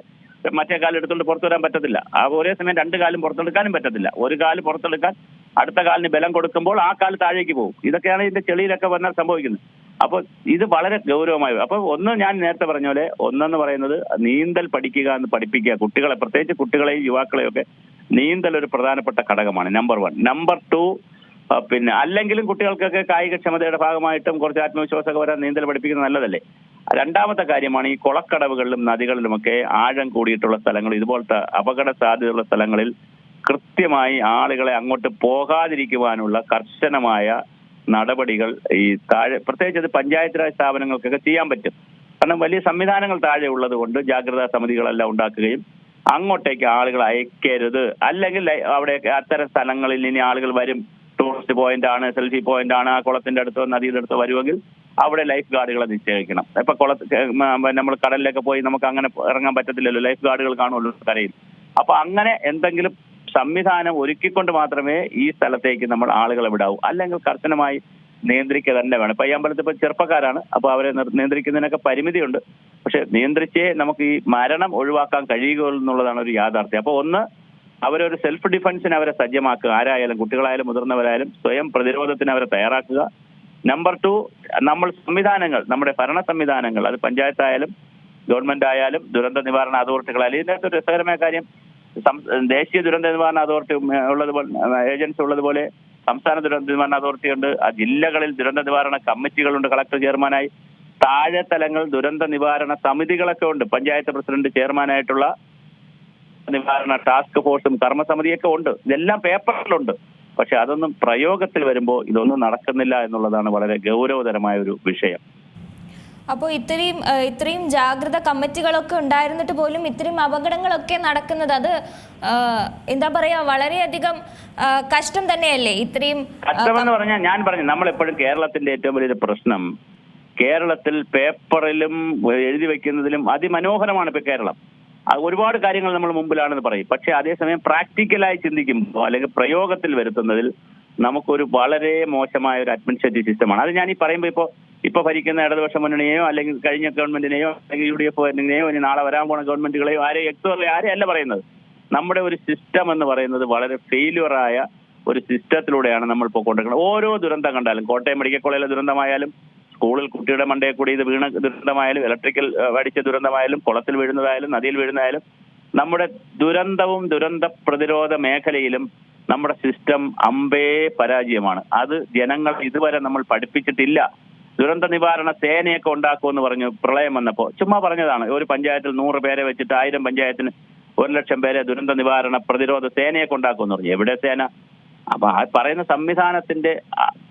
മറ്റേ കാൽ എടുത്തുകൊണ്ട് പുറത്തു വരാൻ പറ്റത്തില്ല. ആ ഒരേ സമയം രണ്ട് കാലും പുറത്തെടുക്കാനും പറ്റത്തില്ല. ഒരു കാൽ പുറത്തെടുക്കാൻ അടുത്ത കാലിന് ബലം കൊടുക്കുമ്പോൾ ആ കാൽ താഴേക്ക് പോകും. ഇതൊക്കെയാണ് ഇതിന്റെ ചെളിയിലൊക്കെ വന്നാൽ സംഭവിക്കുന്നത്. അപ്പോൾ ഇത് വളരെ ഗൗരവമായി. അപ്പൊ ഒന്ന് ഞാൻ നേരത്തെ പറഞ്ഞ പോലെ ഒന്നെന്ന് പറയുന്നത് നീന്തൽ പഠിക്കുക എന്ന് പഠിപ്പിക്കുക. കുട്ടികളെ പ്രത്യേകിച്ച് കുട്ടികളെയും യുവാക്കളെയും ഒക്കെ നീന്തൽ ഒരു പ്രധാനപ്പെട്ട ഘടകമാണ് നമ്പർ വൺ നമ്പർ ടു പിന്നെ അല്ലെങ്കിലും കുട്ടികൾക്കൊക്കെ കായികക്ഷമതയുടെ ഭാഗമായിട്ടും കുറച്ച് ആത്മവിശ്വാസമൊക്കെ വരാൻ നീന്തൽ പഠിപ്പിക്കുന്നത് നല്ലതല്ലേ? രണ്ടാമത്തെ കാര്യമാണ് ഈ കുളക്കടവുകളിലും നദികളിലുമൊക്കെ ആഴം കൂടിയിട്ടുള്ള സ്ഥലങ്ങൾ ഇതുപോലത്തെ അപകട സാധ്യതയുള്ള സ്ഥലങ്ങളിൽ കൃത്യമായി ആളുകളെ അങ്ങോട്ട് പോകാതിരിക്കുവാനുള്ള കർശനമായ നടപടികൾ ഈ താഴെ പ്രത്യേകിച്ച് അത് പഞ്ചായത്ത് രാജ് സ്ഥാപനങ്ങൾക്കൊക്കെ ചെയ്യാൻ പറ്റും. കാരണം വലിയ സംവിധാനങ്ങൾ താഴെ ഉള്ളത് കൊണ്ട് ജാഗ്രതാ സമിതികളെല്ലാം ഉണ്ടാക്കുകയും അങ്ങോട്ടേക്ക് ആളുകൾ അയക്കരുത്. അല്ലെങ്കിൽ അവിടെ അത്തരം സ്ഥലങ്ങളിൽ ഇനി ആളുകൾ വരും. ടൂറിസ്റ്റ് പോയിന്റ് ആണ് സെൽഫി പോയിന്റ് ആണ് ആ കുളത്തിന്റെ അടുത്തോ നദിയുടെ അടുത്തോ വരുമെങ്കിൽ അവിടെ ലൈഫ് ഗാർഡുകളെ നിശ്ചയിക്കണം. ഇപ്പൊ കുള നമ്മൾ കടലിലൊക്കെ പോയി നമുക്ക് അങ്ങനെ ഇറങ്ങാൻ പറ്റത്തില്ലല്ലോ. ലൈഫ് ഗാർഡുകൾ കാണുമല്ലോ കരയിൽ. അപ്പൊ അങ്ങനെ എന്തെങ്കിലും സംവിധാനം ഒരുക്കിക്കൊണ്ട് മാത്രമേ ഈ സ്ഥലത്തേക്ക് നമ്മൾ ആളുകളെ വിടാവൂ. അല്ലെങ്കിൽ കർശനമായി നിയന്ത്രിക്കുക തന്നെ വേണം. ഇപ്പൊ ഈ അമ്പലത്തിൽ ഇപ്പൊ ചെറുപ്പക്കാരാണ്. അപ്പൊ അവരെ നിയന്ത്രിക്കുന്നതിനൊക്കെ പരിമിതിയുണ്ട്. പക്ഷെ നിയന്ത്രിച്ചേ നമുക്ക് ഈ മരണം ഒഴിവാക്കാൻ കഴിയുകയുള്ളൂ എന്നുള്ളതാണ് ഒരു യാഥാർത്ഥ്യം. അപ്പൊ ഒന്ന് അവരൊരു സെൽഫ് ഡിഫൻസിന് അവരെ സജ്ജമാക്കുക. ആരായാലും കുട്ടികളായാലും മുതിർന്നവരായാലും സ്വയം പ്രതിരോധത്തിന് അവരെ തയ്യാറാക്കുക. നമ്പർ ടു നമ്മൾ സംവിധാനങ്ങൾ നമ്മുടെ ഭരണ സംവിധാനങ്ങൾ അത് പഞ്ചായത്തായാലും ഗവൺമെന്റ് ആയാലും ദുരന്ത നിവാരണ അതോറിറ്റികളായാലും ഇതിനകത്ത് ഒരു രസകരമായ കാര്യം ദേശീയ ദുരന്ത നിവാരണ അതോറിറ്റി ഉള്ളതുപോലെ ഏജൻസി ഉള്ളതുപോലെ സംസ്ഥാന ദുരന്ത നിവാരണ അതോറിറ്റി ഉണ്ട് ആ ജില്ലകളിൽ ദുരന്ത നിവാരണ കമ്മിറ്റികളുണ്ട് കളക്ടർ ചെയർമാനായി. താഴെ തലങ്ങൾ ദുരന്ത നിവാരണ സമിതികളൊക്കെ ഉണ്ട്. പഞ്ചായത്ത് പ്രസിഡന്റ് ചെയർമാനായിട്ടുള്ള നിവാരണ ടാസ്ക് ഫോഴ്സും കർമ്മസമിതിയൊക്കെ ഉണ്ട്. ഇതെല്ലാം പേപ്പറിലുണ്ട്. പക്ഷെ അതൊന്നും പ്രയോഗത്തിൽ വരുമ്പോൾ ഇതൊന്നും നടക്കുന്നില്ല എന്നുള്ളതാണ് വളരെ ഗൗരവതരമായ ഒരു വിഷയം. അപ്പോൾ ഇത്രയും ഇത്രയും ജാഗ്രത കമ്മിറ്റികളൊക്കെ ഉണ്ടായിരുന്നിട്ട് പോലും ഇത്രയും അപകടങ്ങളൊക്കെ നടക്കുന്നത് അത് എന്താ പറയാ വളരെയധികം കഷ്ടം തന്നെയല്ലേ ഇത്രയും കഷ്ടമെന്ന് പറഞ്ഞാൽ ഞാൻ പറഞ്ഞു നമ്മൾ എപ്പോഴും കേരളത്തിന്റെ ഏറ്റവും വലിയൊരു പ്രശ്നം കേരളത്തിൽ പേപ്പറിലും എഴുതി വെക്കുന്നതിലും അതിമനോഹരമാണ് ഇപ്പൊ കേരളം. ഒരുപാട് കാര്യങ്ങൾ നമ്മൾ മുമ്പിലാണെന്ന് പറയും. പക്ഷെ അതേസമയം പ്രാക്ടിക്കലായി ചിന്തിക്കുമ്പോൾ അല്ലെങ്കിൽ പ്രയോഗത്തിൽ വരുത്തുന്നതിൽ നമുക്കൊരു വളരെ മോശമായ ഒരു അഡ്മിനിസ്ട്രേറ്റീവ് സിസ്റ്റമാണ്. അത് ഞാൻ ഈ പറയുമ്പോൾ ഇപ്പോൾ ഇപ്പൊ ഭരിക്കുന്ന ഇടതുപക്ഷ മുന്നണിയെയോ അല്ലെങ്കിൽ കഴിഞ്ഞ ഗവൺമെന്റിനെയോ അല്ലെങ്കിൽ യു ഡി എഫ് ഗവൺമെന്റിനെയോ ഇനി നാളെ വരാൻ പോണ ഗവൺമെന്റുകളെയോ ആരെ എക്സോറിലെ ആരെയും അല്ല പറയുന്നത്. നമ്മുടെ ഒരു സിസ്റ്റം എന്ന് പറയുന്നത് വളരെ ഫെയിലുവറായ ഒരു സിസ്റ്റത്തിലൂടെയാണ് നമ്മൾ ഇപ്പോൾ കൊണ്ടിരിക്കുന്നത് ഓരോ ദുരന്തം കണ്ടാലും കോട്ടയം മെഡിക്കൽ കോളേജിലെ ദുരന്തമായാലും സ്കൂളിൽ കുട്ടിയുടെ മണ്ടയെ കൂടി ഇത് വീണ ദുരന്തമായാലും ഇലക്ട്രിക്കൽ അടിച്ച ദുരന്തമായാലും കുളത്തിൽ വീഴുന്നതായാലും നദിയിൽ വീഴുന്നതായാലും നമ്മുടെ ദുരന്തവും ദുരന്ത പ്രതിരോധ മേഖലയിലും നമ്മുടെ സിസ്റ്റം അമ്പേ പരാജയമാണ്. അത് ജനങ്ങൾ ഇതുവരെ നമ്മൾ പഠിപ്പിച്ചിട്ടില്ല. ദുരന്ത നിവാരണ സേനയൊക്കെ ഉണ്ടാക്കുമെന്ന് പറഞ്ഞു പ്രളയം വന്നപ്പോ. ചുമ്മാ പറഞ്ഞതാണ് ഒരു പഞ്ചായത്തിൽ നൂറ് പേരെ വെച്ചിട്ട് ആയിരം പഞ്ചായത്തിന് ഒരു ലക്ഷം പേരെ ദുരന്ത നിവാരണ പ്രതിരോധ സേനയൊക്കെ ഉണ്ടാക്കുമെന്ന് പറഞ്ഞു. എവിടെ സേന? അപ്പൊ ആ പറയുന്ന സംവിധാനത്തിന്റെ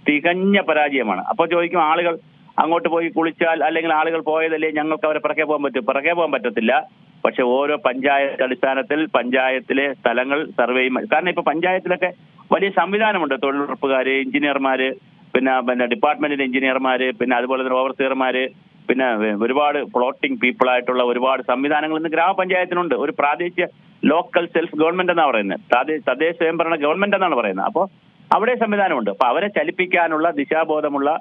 തികഞ്ഞ പരാജയമാണ്. അപ്പൊ ചോദിക്കും ആളുകൾ അങ്ങോട്ട് പോയി കുളിച്ചാൽ അല്ലെങ്കിൽ ആളുകൾ പോയതല്ലേ ഞങ്ങൾക്ക് അവരെ പിറകെ പോകാൻ പറ്റും? പിറകെ പോകാൻ പറ്റത്തില്ല. പക്ഷെ ഓരോ പഞ്ചായത്ത് അടിസ്ഥാനത്തിൽ പഞ്ചായത്തിലെ സ്ഥലങ്ങൾ സർവേ കാരണം ഇപ്പൊ പഞ്ചായത്തിലൊക്കെ വലിയ സംവിധാനമുണ്ട്. തൊഴിലുറപ്പുകാര് എഞ്ചിനീയർമാര് പിന്നെ പിന്നെ ഡിപ്പാർട്ട്മെന്റിന്റെ എഞ്ചിനീയർമാര് പിന്നെ അതുപോലെ തന്നെ ഓവർസിയർമാര് പിന്നെ ഒരുപാട് ഫ്ലോട്ടിംഗ് പീപ്പിൾ ആയിട്ടുള്ള ഒരുപാട് സംവിധാനങ്ങൾ ഇന്ന് ഗ്രാമപഞ്ചായത്തിനുണ്ട്. ഒരു പ്രാദേശിക ലോക്കൽ സെൽഫ് ഗവൺമെന്റ് എന്നാണ് പറയുന്നത്. തദ്ദേശ സ്വയംഭരണ ഗവൺമെന്റ് എന്നാണ് പറയുന്നത്. അപ്പോൾ അവിടെ സംവിധാനമുണ്ട്. അപ്പൊ അവരെ ചലിപ്പിക്കാനുള്ള ദിശാബോധമുള്ള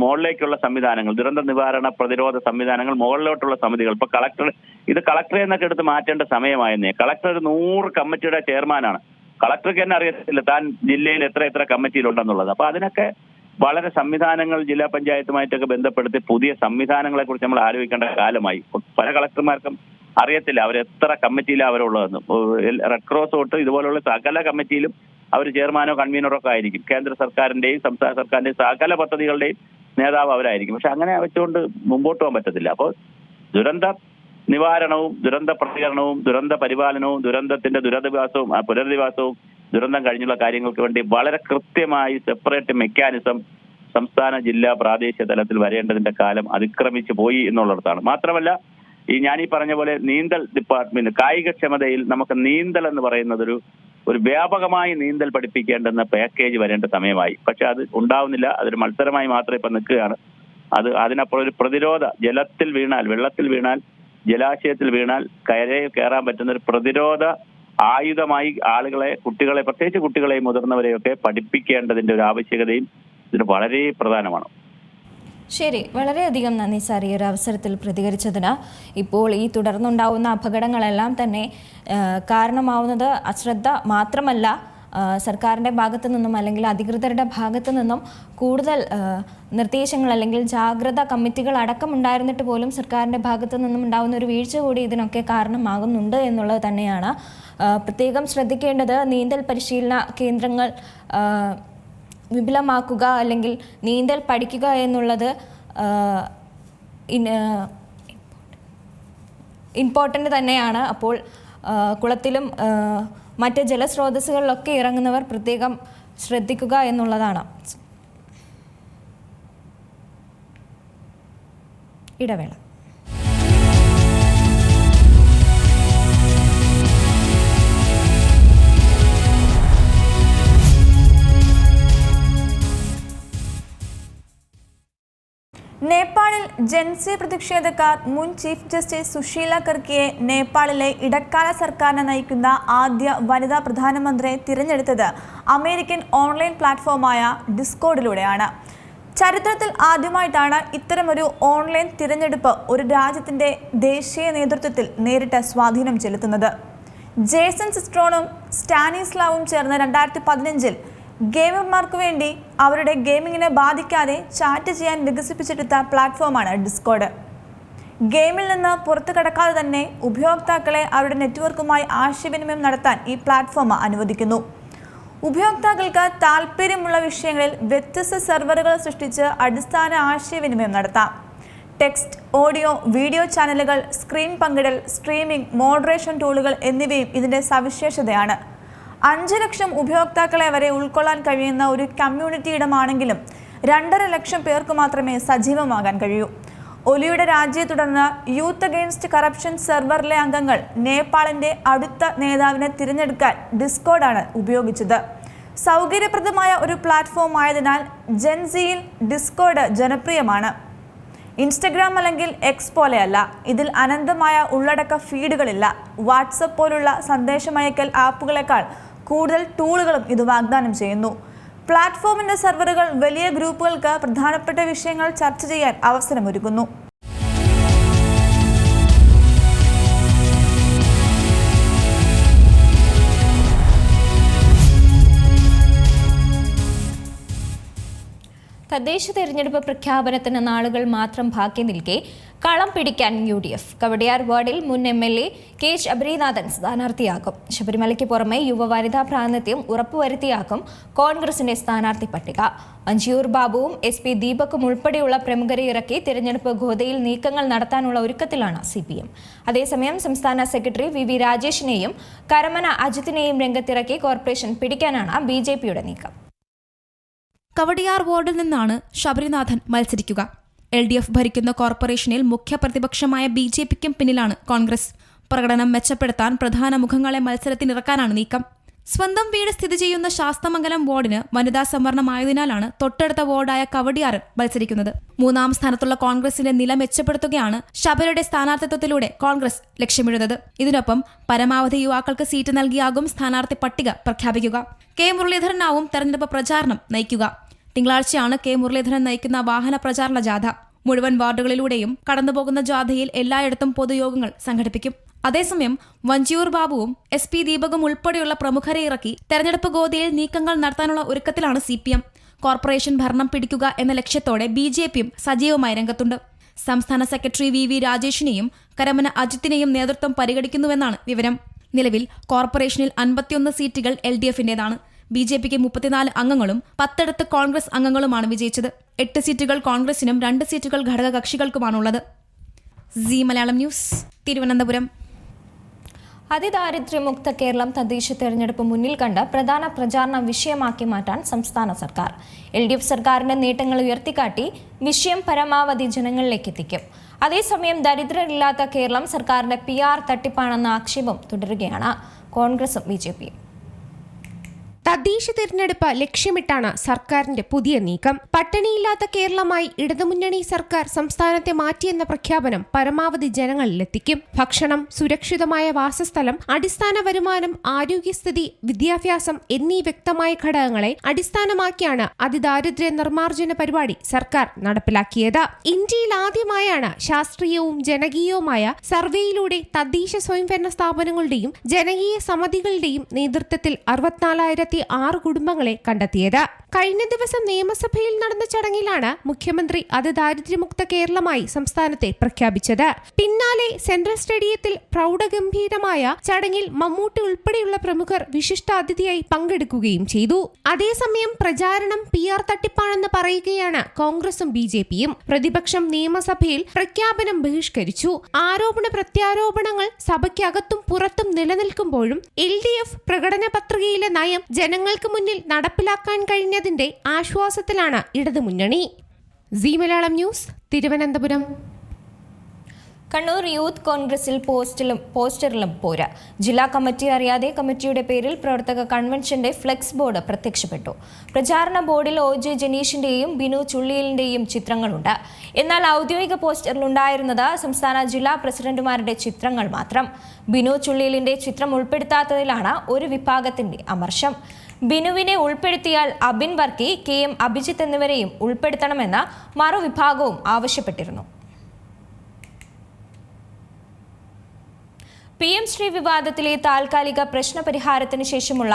മുകളിലേക്കുള്ള സംവിധാനങ്ങൾ ദുരന്ത നിവാരണ പ്രതിരോധ സംവിധാനങ്ങൾ മുകളിലോട്ടുള്ള സമിതികൾ. ഇപ്പൊ കളക്ടർ ഇത് കളക്ടറെ എന്നൊക്കെ എടുത്ത് മാറ്റേണ്ട സമയമായിരുന്നേ കളക്ടർ ഒരു നൂറ് കമ്മിറ്റിയുടെ ചെയർമാനാണ് കളക്ടർക്ക് തന്നെ അറിയത്തില്ല താൻ ജില്ലയിൽ എത്ര എത്ര കമ്മിറ്റിയിലുണ്ടെന്നുള്ളത്. അപ്പൊ അതിനൊക്കെ വളരെ സംവിധാനങ്ങൾ ജില്ലാ പഞ്ചായത്തുമായിട്ടൊക്കെ ബന്ധപ്പെടുത്തി പുതിയ സംവിധാനങ്ങളെ കുറിച്ച് നമ്മൾ ആലോചിക്കേണ്ട കാലമായി. പല കളക്ടർമാർക്കും അറിയത്തില്ല അവർ എത്ര കമ്മിറ്റിയിലാണ് അവരുള്ളതെന്ന് റെഡ് ക്രോസ് തൊട്ട് ഇതുപോലുള്ള സകല കമ്മിറ്റിയിലും അവർ ചെയർമാനോ കൺവീനറോ ഒക്കെ ആയിരിക്കും. കേന്ദ്ര സർക്കാരിന്റെയും സംസ്ഥാന സർക്കാരിന്റെയും സകല പദ്ധതികളുടെയും നേതാവ് അവരായിരിക്കും. പക്ഷെ അങ്ങനെ വെച്ചുകൊണ്ട് മുമ്പോട്ട് പോകാൻ പറ്റത്തില്ല. അപ്പോൾ ദുരന്ത നിവാരണവും ദുരന്ത പ്രതികരണവും ദുരന്ത പരിപാലനവും ദുരന്തത്തിന്റെ ദുരധിവാസവും പുനരധിവാസവും ദുരന്തം കഴിഞ്ഞുള്ള കാര്യങ്ങൾക്ക് വേണ്ടി വളരെ കൃത്യമായി സെപ്പറേറ്റ് മെക്കാനിസം സംസ്ഥാന ജില്ലാ പ്രാദേശിക തലത്തിൽ വരേണ്ടതിന്റെ കാലം അതിക്രമിച്ചു പോയി എന്നുള്ളിടത്താണ്. മാത്രമല്ല ഈ ഞാൻ ഈ പറഞ്ഞ പോലെ നീന്തൽ ഡിപ്പാർട്ട്മെന്റ് കായികക്ഷമതയിൽ നമുക്ക് നീന്തൽ എന്ന് പറയുന്നത് ഒരു ഒരു വ്യാപകമായി നീന്തൽ പഠിപ്പിക്കേണ്ടെന്ന പാക്കേജ് വരേണ്ട സമയമായി. പക്ഷെ അത് ഉണ്ടാവുന്നില്ല അതൊരു മത്സരമായി മാത്രമേ ഇപ്പൊ നിൽക്കുകയാണ്. അത് അതിനപ്പുറം ഒരു പ്രതിരോധ ജലത്തിൽ വീണാൽ വെള്ളത്തിൽ വീണാൽ ജലാശയത്തിൽ വീണാൽ കരയിൽ കയറാൻ പറ്റുന്ന ഒരു പ്രതിരോധ ആയുധമായി ആളുകളെ കുട്ടികളെ പ്രത്യേകിച്ച് കുട്ടികളെയും മുതിർന്നവരെയൊക്കെ പഠിപ്പിക്കേണ്ടതിന്റെ ഒരു ആവശ്യകതയും ഇതിന് വളരെ പ്രധാനമാണ്. ശരി വളരെയധികം നന്ദി സാർ ഈ ഒരു അവസരത്തിൽ പ്രതികരിച്ചതിന്. ഇപ്പോൾ ഈ തുടർന്നുണ്ടാവുന്ന അപകടങ്ങളെല്ലാം തന്നെ കാരണമാവുന്നത് അശ്രദ്ധ മാത്രമല്ല സർക്കാരിന്റെ ഭാഗത്തു നിന്നും അല്ലെങ്കിൽ അധികൃതരുടെ ഭാഗത്തു നിന്നും കൂടുതൽ നിർദ്ദേശങ്ങൾ അല്ലെങ്കിൽ ജാഗ്രത കമ്മിറ്റികൾ അടക്കം ഉണ്ടായിരുന്നിട്ട് പോലും സർക്കാരിന്റെ ഭാഗത്തു നിന്നും ഉണ്ടാകുന്ന ഒരു വീഴ്ച കൂടി ഇതിനൊക്കെ കാരണമാകുന്നുണ്ട് എന്നുള്ളത് തന്നെയാണ്. പ്രത്യേകം ശ്രദ്ധിക്കേണ്ടത് നീന്തൽ പരിശീലന കേന്ദ്രങ്ങൾ വിപുലമാക്കുക അല്ലെങ്കിൽ നീന്തൽ പഠിക്കുക എന്നുള്ളത് ഇമ്പോർട്ടന്റ് തന്നെയാണ്. അപ്പോൾ കുളത്തിലും മറ്റ് ജലസ്രോതസ്സുകളിലൊക്കെ ഇറങ്ങുന്നവർ പ്രത്യേകം ശ്രദ്ധിക്കുക എന്നുള്ളതാണ്. ഇടവേള. നേപ്പാളിൽ ജൻസി പ്രതിഷേധക്കാർ മുൻ ചീഫ് ജസ്റ്റിസ് സുശീല കർക്കിയെ നേപ്പാളിലെ ഇടക്കാല സർക്കാരിനെ നയിക്കുന്ന ആദ്യ വനിതാ പ്രധാനമന്ത്രിയെ തിരഞ്ഞെടുത്തത് അമേരിക്കൻ ഓൺലൈൻ പ്ലാറ്റ്ഫോമായ ഡിസ്കോഡിലൂടെയാണ്. ചരിത്രത്തിൽ ആദ്യമായിട്ടാണ് ഇത്തരമൊരു ഓൺലൈൻ തിരഞ്ഞെടുപ്പ് ഒരു രാജ്യത്തിന്റെ ദേശീയ നേതൃത്വത്തിൽ നേരിട്ട് സ്വാധീനം ചെലുത്തുന്നത്. ജേസൺ സിസ്ട്രോണും സ്റ്റാനിസ്ലാവും ചേർന്ന് രണ്ടായിരത്തി പതിനഞ്ചിൽ ഗെയിമർമാർക്ക് വേണ്ടി അവരുടെ ഗെയിമിങ്ങിനെ ബാധിക്കാതെ ചാറ്റ് ചെയ്യാൻ വികസിപ്പിച്ചെടുത്ത പ്ലാറ്റ്ഫോമാണ് ഡിസ്കോഡ്. ഗെയിമിൽ നിന്ന് പുറത്തു കടക്കാതെ തന്നെ ഉപയോക്താക്കളെ അവരുടെ നെറ്റ്വർക്കുമായി ആശയവിനിമയം നടത്താൻ ഈ പ്ലാറ്റ്ഫോം അനുവദിക്കുന്നു. ഉപയോക്താക്കൾക്ക് താല്പര്യമുള്ള വിഷയങ്ങളിൽ വ്യത്യസ്ത സെർവറുകൾ സൃഷ്ടിച്ച് അടിസ്ഥാന ആശയവിനിമയം നടത്താം. ടെക്സ്റ്റ് ഓഡിയോ വീഡിയോ ചാനലുകൾ സ്ക്രീൻ പങ്കിടൽ സ്ട്രീമിംഗ് മോഡറേഷൻ ടൂളുകൾ എന്നിവയും ഇതിന്റെ സവിശേഷതയാണ്. അഞ്ച് ലക്ഷം ഉപയോക്താക്കളെ വരെ ഉൾക്കൊള്ളാൻ കഴിയുന്ന ഒരു കമ്മ്യൂണിറ്റി ഇടമാണെങ്കിലും രണ്ടര ലക്ഷം പേർക്ക് മാത്രമേ സജീവമാകാൻ കഴിയൂ. ഒലിയുടെ രാജിയെ തുടർന്ന് യൂത്ത് അഗെയിൻസ്റ്റ് കറപ്ഷൻ സെർവറിലെ അംഗങ്ങൾ നേപ്പാളിന്റെ അടുത്ത നേതാവിനെ തിരഞ്ഞെടുക്കാൻ ഡിസ്കോഡാണ് ഉപയോഗിച്ചത്. സൗകര്യപ്രദമായ ഒരു പ്ലാറ്റ്ഫോം ആയതിനാൽ ജെൻസിയിൽ ഡിസ്കോഡ് ജനപ്രിയമാണ്. ഇൻസ്റ്റഗ്രാം അല്ലെങ്കിൽ എക്സ് പോലെയല്ല ഇതിൽ അനന്തമായ ഉള്ളടക്ക ഫീഡുകളില്ല. വാട്സപ്പ് പോലുള്ള സന്ദേശമയക്കൽ ആപ്പുകളെക്കാൾ കൂടുതൽ ടൂളുകളും ഇത് വാഗ്ദാനം ചെയ്യുന്നു. പ്ലാറ്റ്ഫോമിന്റെ സെർവറുകൾ വലിയ ഗ്രൂപ്പുകൾക്ക് പ്രധാനപ്പെട്ട വിഷയങ്ങൾ ചർച്ച ചെയ്യാൻ അവസരമൊരുക്കുന്നു. തദ്ദേശ തെരഞ്ഞെടുപ്പ് പ്രഖ്യാപനത്തിന് നാളുകൾ മാത്രം ബാക്കി നിൽക്കെ കളം പിടിക്കാൻ യു ഡി എഫ് കവടിയാർ വാർഡിൽ മുൻ M L A K Sabarinathan സ്ഥാനാർത്ഥിയാക്കും ശബരിമലയ്ക്ക് പുറമെ യുവവനിതാ പ്രാതിനിധ്യം ഉറപ്പുവരുത്തിയാക്കും കോൺഗ്രസിന്റെ സ്ഥാനാർത്ഥി പട്ടിക. മഞ്ചിയൂർ ബാബുവും എസ് പി ദീപക്കും ഉൾപ്പെടെയുള്ള പ്രമുഖരെ ഇറക്കി തിരഞ്ഞെടുപ്പ് ഗോതയിൽ നീക്കങ്ങൾ നടത്താനുള്ള ഒരുക്കത്തിലാണ് സി പി എം അതേസമയം സംസ്ഥാന സെക്രട്ടറി വി വി രാജേഷിനെയും കരമന അജിത്തിനെയും രംഗത്തിറക്കി കോർപ്പറേഷൻ പിടിക്കാനാണ് ബി ജെ പിയുടെ നീക്കം. കവടിയാർ വാർഡിൽ നിന്നാണ് ശബരിനാഥൻ മത്സരിക്കുക. എൽ ഡി എഫ് ഭരിക്കുന്ന കോർപ്പറേഷനിൽ മുഖ്യ പ്രതിപക്ഷമായ ബി ജെ പിക്കും പിന്നിലാണ് കോൺഗ്രസ്. പ്രകടനം മെച്ചപ്പെടുത്താൻ പ്രധാന മുഖങ്ങളെ മത്സരത്തിനിറക്കാനാണ് നീക്കം. സ്വന്തം വീട് സ്ഥിതി ചെയ്യുന്ന ശാസ്തമംഗലം വാർഡിന് വനിതാ സംവരണമായതിനാലാണ് തൊട്ടടുത്ത വാർഡായ കവടിയാറിൽ മത്സരിക്കുന്നത്. മൂന്നാം സ്ഥാനത്തുള്ള കോൺഗ്രസിന്റെ നില മെച്ചപ്പെടുത്തുകയാണ് ശബരിയുടെ സ്ഥാനാർത്ഥിത്വത്തിലൂടെ കോൺഗ്രസ് ലക്ഷ്യമിടുന്നത്. ഇതിനൊപ്പം പരമാവധി യുവാക്കൾക്ക് സീറ്റ് നൽകിയാകും സ്ഥാനാർത്ഥി പട്ടിക പ്രഖ്യാപിക്കുക. കെ മുരളീധരനാവും തെരഞ്ഞെടുപ്പ് പ്രചാരണം നയിക്കുക. തിങ്കളാഴ്ചയാണ് കെ മുരളീധരൻ നയിക്കുന്ന വാഹന പ്രചാരണ ജാഥ. മുഴുവൻ വാർഡുകളിലൂടെയും കടന്നുപോകുന്ന ജാഥയിൽ എല്ലായിടത്തും പൊതുയോഗങ്ങൾ സംഘടിപ്പിക്കും. അതേസമയം വഞ്ചിയൂർ ബാബുവും എസ് പി ദീപകും ഉൾപ്പെടെയുള്ള പ്രമുഖരെ ഇറക്കി തെരഞ്ഞെടുപ്പ് ഗോതിയിൽ നീക്കങ്ങൾ നടത്താനുള്ള ഒരുക്കത്തിലാണ് സി പി എം. കോർപ്പറേഷൻ ഭരണം പിടിക്കുക എന്ന ലക്ഷ്യത്തോടെ ബി ജെ പിയും സജീവമായി രംഗത്തുണ്ട്. സംസ്ഥാന സെക്രട്ടറി വി വി രാജേഷിനെയും കരമന അജിത്തിനെയും നേതൃത്വം പരിഗണിക്കുന്നുവെന്നാണ് വിവരം. നിലവിൽ കോർപ്പറേഷനിൽ അൻപത്തിയൊന്ന് സീറ്റുകൾ എൽ ഡി എഫിന്റേതാണ്. ബി ജെ പിക്ക് മുപ്പത്തിനാല് അംഗങ്ങളും പത്തിടത്ത് കോൺഗ്രസ് അംഗങ്ങളുമാണ് വിജയിച്ചത്. എട്ട് സീറ്റുകൾ കോൺഗ്രസിനും രണ്ട് സീറ്റുകൾ ഘടകകക്ഷികൾക്കുമാണുള്ളത്. C Malayalam news Thiruvananthapuram. അതിദാരിദ്ര്യമുക്ത Keralam തദ്ദേശ തെരഞ്ഞെടുപ്പ് മുന്നിൽ കണ്ട് പ്രധാന പ്രചാരണ വിഷയമാക്കി മാറ്റാൻ സംസ്ഥാന സർക്കാർ. എൽ ഡി എഫ് സർക്കാരിന്റെ നേട്ടങ്ങൾ ഉയർത്തിക്കാട്ടി വിഷയം പരമാവധി ജനങ്ങളിലേക്ക് എത്തിക്കും അതേസമയം ദരിദ്രരില്ലാത്ത കേരളം സർക്കാരിന്റെ പി ആർ തട്ടിപ്പാണെന്ന ആക്ഷേപം തുടരുകയാണ് കോൺഗ്രസും ബി ജെ പിയും. തദ്ദേശ തിരഞ്ഞെടുപ്പ് ലക്ഷ്യമിട്ടാണ് സർക്കാരിന്റെ പുതിയ നീക്കം. പട്ടിണിയില്ലാത്ത കേരളമായി ഇടതുമുന്നണി സർക്കാർ സംസ്ഥാനത്തെ മാറ്റിയെന്ന പ്രഖ്യാപനം പരമാവധി ജനങ്ങളിലെത്തിക്കും. ഭക്ഷണം സുരക്ഷിതമായ വാസസ്ഥലം അടിസ്ഥാന വരുമാനം ആരോഗ്യസ്ഥിതി വിദ്യാഭ്യാസം എന്നീ വ്യക്തമായ ഘടകങ്ങളെ അടിസ്ഥാനമാക്കിയാണ് അതിദാരിദ്ര്യ നിർമ്മാർജന പരിപാടി സർക്കാർ നടപ്പിലാക്കിയത്. ഇന്ത്യയിൽ ആദ്യമായാണ് ശാസ്ത്രീയവും ജനകീയവുമായ സർവേയിലൂടെ തദ്ദേശ സ്വയംഭരണ സ്ഥാപനങ്ങളുടെയും ജനകീയ സമിതികളുടെയും നേതൃത്വത്തിൽ അറുപത്തിനാലായിരത്തി ഇരുപത്തി ആറ് കുടുംബങ്ങളെ കണ്ടെത്തിയത്. കഴിഞ്ഞ ദിവസം നിയമസഭയിൽ നടന്ന ചടങ്ങിലാണ് മുഖ്യമന്ത്രി അത് ദാരിദ്ര്യമുക്ത കേരളമായി സംസ്ഥാനത്തെ പ്രഖ്യാപിച്ചത്. പിന്നാലെ സെൻട്രൽ സ്റ്റേഡിയത്തിൽ പ്രൗഢഗംഭീരമായ ചടങ്ങിൽ മമ്മൂട്ടി ഉൾപ്പെടെയുള്ള പ്രമുഖർ വിശിഷ്ടാതിഥിയായി പങ്കെടുക്കുകയും ചെയ്തു. അതേസമയം പ്രചാരണം പി ആർ തട്ടിപ്പാണെന്ന് പറയുകയാണ് കോൺഗ്രസും ബി ജെ പിയും. പ്രതിപക്ഷം നിയമസഭയിൽ പ്രഖ്യാപനം ബഹിഷ്കരിച്ചു. ആരോപണ പ്രത്യാരോപണങ്ങൾ സഭയ്ക്കകത്തും പുറത്തും നിലനിൽക്കുമ്പോഴും എൽ ഡി എഫ് പ്രകടന പത്രികയിലെ നയം ജനങ്ങൾക്ക് മുന്നിൽ നടപ്പിലാക്കാൻ കഴിഞ്ഞതിന്റെ ആശ്വാസത്തിലാണ് ഇടതുമുന്നണി. C Malayalam news Thiruvananthapuram. Kannur youth കോൺഗ്രസിൽ പോസ്റ്റിലും പോസ്റ്ററിലും പോരാ. ജില്ലാ കമ്മിറ്റി അറിയാതെ കമ്മിറ്റിയുടെ പേരിൽ പ്രവർത്തക കൺവെൻഷന്റെ ഫ്ലെക്സ് ബോർഡ് പ്രത്യക്ഷപ്പെട്ടു. പ്രചാരണ ബോർഡിൽ ഒ ജെ ജനീഷിന്റെയും ബിനു ചുള്ളിയലിന്റെയും ചിത്രങ്ങളുണ്ട്. എന്നാൽ ഔദ്യോഗിക പോസ്റ്ററിലുണ്ടായിരുന്നത് സംസ്ഥാന ജില്ലാ പ്രസിഡന്റുമാരുടെ ചിത്രങ്ങൾ മാത്രം. ബിനു ചുള്ളിയലിന്റെ ചിത്രം ഉൾപ്പെടുത്താത്തതിലാണ് ഒരു വിഭാഗത്തിന്റെ അമർഷം. ബിനുവിനെ ഉൾപ്പെടുത്തിയാൽ അബിൻ വർക്കി കെ എം അഭിജിത്ത് എന്നിവരെയും ഉൾപ്പെടുത്തണമെന്ന് മറുവിഭാഗവും ആവശ്യപ്പെട്ടിരുന്നു. പി എം ശ്രീ വിവാദത്തിലെ താൽക്കാലിക പ്രശ്നപരിഹാരത്തിന് ശേഷമുള്ള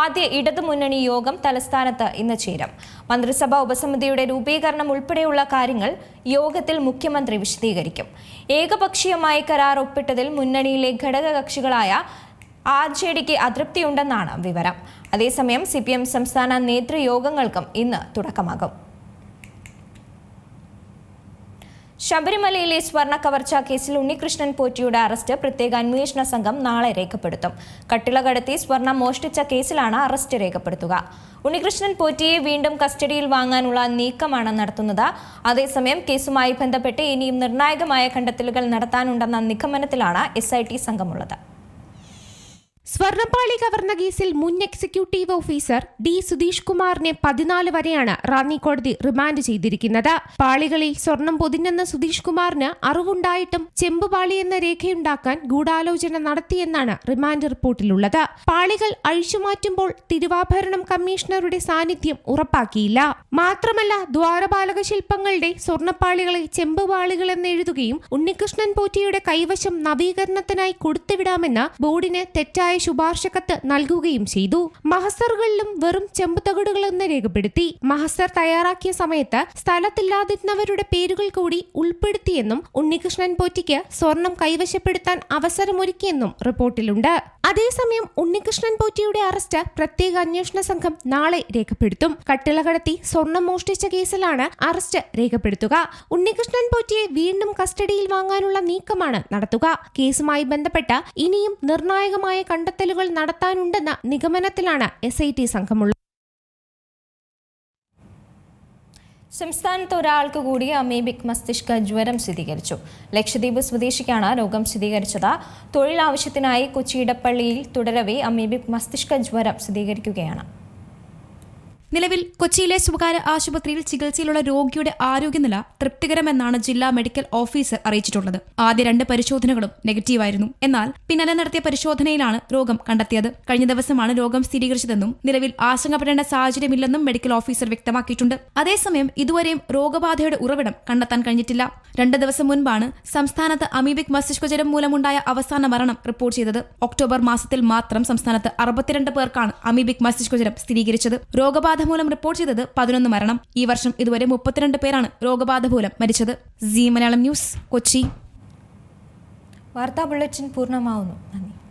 ആദ്യ ഇടതുമുന്നണി യോഗം തലസ്ഥാനത്ത് ഇന്ന് ചേരും. മന്ത്രിസഭാ ഉപസമിതിയുടെ രൂപീകരണം ഉൾപ്പെടെയുള്ള കാര്യങ്ങൾ യോഗത്തിൽ മുഖ്യമന്ത്രി വിശദീകരിക്കും. ഏകപക്ഷീയമായി കരാർ ഒപ്പിട്ടതിൽ മുന്നണിയിലെ ഘടകകക്ഷികളായ ആർ ജെ ഡിക്ക് അതൃപ്തിയുണ്ടെന്നാണ് വിവരം. അതേസമയം സി പി എം സംസ്ഥാന നേതൃയോഗങ്ങൾക്കും ഇന്ന് തുടക്കമാകും. ശബരിമലയിലെ സ്വർണ കവർച്ച കേസിൽ ഉണ്ണികൃഷ്ണൻ പോറ്റിയുടെ അറസ്റ്റ് പ്രത്യേക അന്വേഷണ സംഘം നാളെ രേഖപ്പെടുത്തും. കട്ടിളകടത്തി സ്വർണം മോഷ്ടിച്ച കേസിലാണ് അറസ്റ്റ് രേഖപ്പെടുത്തുക. ഉണ്ണികൃഷ്ണൻ പോറ്റിയെ വീണ്ടും കസ്റ്റഡിയിൽ വാങ്ങാനുള്ള നീക്കമാണ് നടത്തുന്നത്. അതേസമയം കേസുമായി ബന്ധപ്പെട്ട് ഇനിയും നിർണായകമായ കണ്ടെത്തലുകൾ നടത്താനുണ്ടെന്ന നിഗമനത്തിലാണ് എസ് ഐ ടി സംഘമുള്ളത്. സ്വർണപ്പാളി കവർന്ന കേസിൽ മുൻ എക്സിക്യൂട്ടീവ് ഓഫീസർ ഡി സുധീഷ് കുമാറിനെ പതിനാല് വരെയാണ് റാന്നി കോടതി റിമാൻഡ് ചെയ്തിരിക്കുന്നത്. പാളികളിൽ സ്വർണം പൊതിഞ്ഞെന്ന സുധീഷ് കുമാറിന് അറിവുണ്ടായിട്ടും ചെമ്പുപാളി എന്ന രേഖയുണ്ടാക്കാൻ ഗൂഢാലോചന നടത്തിയെന്നാണ് റിമാൻഡ് റിപ്പോർട്ടിലുള്ളത്. പാളികൾ അഴിച്ചുമാറ്റുമ്പോൾ തിരുവാഭരണം കമ്മീഷണറുടെ സാന്നിധ്യം ഉറപ്പാക്കിയില്ല. മാത്രമല്ല ദ്വാരപാലക ശില്പങ്ങളുടെ സ്വർണപ്പാളികളെ ചെമ്പുപാളികൾ എന്നെഴുതുകയും ഉണ്ണികൃഷ്ണൻ പോറ്റിയുടെ കൈവശം നവീകരണത്തിനായി കൊടുത്തുവിടാമെന്ന് ബോർഡിന് തെറ്റായ ശുപാർശ കത്ത് നൽകുകയും ചെയ്തു. മഹസറുകളിലും വെറും ചെമ്പുതകിടുകൾ എന്ന് രേഖപ്പെടുത്തി. മഹസർ തയ്യാറാക്കിയ സമയത്ത് സ്ഥലത്തില്ലാതിരുന്നവരുടെ പേരുകൾ കൂടി ഉൾപ്പെടുത്തിയെന്നും ഉണ്ണികൃഷ്ണൻ പോറ്റിക്ക് സ്വർണം കൈവശപ്പെടുത്താൻ അവസരമൊരുക്കിയെന്നും റിപ്പോർട്ടിലുണ്ട്. അതേസമയം ഉണ്ണികൃഷ്ണൻ പോറ്റിയുടെ അറസ്റ്റ് പ്രത്യേക അന്വേഷണ സംഘം നാളെ രേഖപ്പെടുത്തും. കട്ടിള കടത്തി സ്വർണം മോഷ്ടിച്ച കേസിലാണ് അറസ്റ്റ് രേഖപ്പെടുത്തുക. ഉണ്ണികൃഷ്ണൻ പോറ്റിയെ വീണ്ടും കസ്റ്റഡിയിൽ വാങ്ങാനുള്ള നീക്കമാണ് നടത്തുക. കേസുമായി ബന്ധപ്പെട്ട ഇനിയും നിർണായകമായ കണ്ടെത്തലുകൾ നടത്താനുണ്ടെന്ന നിഗമനത്തിലാണ് എസ് ഐ ടി സംഘമുള്ളത്. സംസ്ഥാനത്ത് ഒരാൾക്ക് കൂടി അമീബിക് മസ്തിഷ്ക ജ്വരം സ്ഥിരീകരിച്ചു. ലക്ഷദ്വീപ് സ്വദേശിക്കാണ് രോഗം സ്ഥിരീകരിച്ചത്. തൊഴിലാവശ്യത്തിനായി കൊച്ചി ഇടപ്പള്ളിയിൽ തുടരവേ അമീബിക് മസ്തിഷ്ക ജ്വരം സ്ഥിരീകരിക്കുകയാണ്. നിലവിൽ കൊച്ചിയിലെ സ്വകാര്യ ആശുപത്രിയിൽ ചികിത്സയിലുള്ള രോഗിയുടെ ആരോഗ്യനില തൃപ്തികരമെന്നാണ് ജില്ലാ മെഡിക്കൽ ഓഫീസർ അറിയിച്ചിട്ടുള്ളത്. ആദ്യ രണ്ട് പരിശോധനകളും നെഗറ്റീവായിരുന്നു. എന്നാൽ പിന്നാലെ നടത്തിയ പരിശോധനയിലാണ് രോഗം കണ്ടെത്തിയത്. കഴിഞ്ഞ ദിവസമാണ് രോഗം സ്ഥിരീകരിച്ചതെന്നും നിലവിൽ ആശങ്കപ്പെടേണ്ട സാഹചര്യമില്ലെന്നും മെഡിക്കൽ ഓഫീസർ വ്യക്തമാക്കിയിട്ടുണ്ട്. അതേസമയം ഇതുവരെയും രോഗബാധയുടെ ഉറവിടം കണ്ടെത്താൻ കഴിഞ്ഞിട്ടില്ല. രണ്ട് ദിവസം മുൻപാണ് സംസ്ഥാനത്ത് അമീബിക് മസ്തിഷ്കജ്വരം മൂലമുണ്ടായ അവസാന മരണം റിപ്പോർട്ട് ചെയ്തത്. ഒക്ടോബർ മാസത്തിൽ മാത്രം സംസ്ഥാനത്ത് അറുപത്തിരണ്ട് പേർക്കാണ് അമീബിക് മസ്തിഷ്കജ്വരം സ്ഥിരീകരിച്ചത്. രോഗബാധ മൂലം റിപ്പോർട്ട് ചെയ്തത് പതിനൊന്ന് മരണം. ഈ വർഷം ഇതുവരെ മുപ്പത്തിരണ്ട് പേരാണ് രോഗബാധ മൂലം മരിച്ചത്. C Malayalam news Kochi. വാർത്താ ബുള്ളറ്റിൻ പൂർണമാവുന്നു. നന്ദി.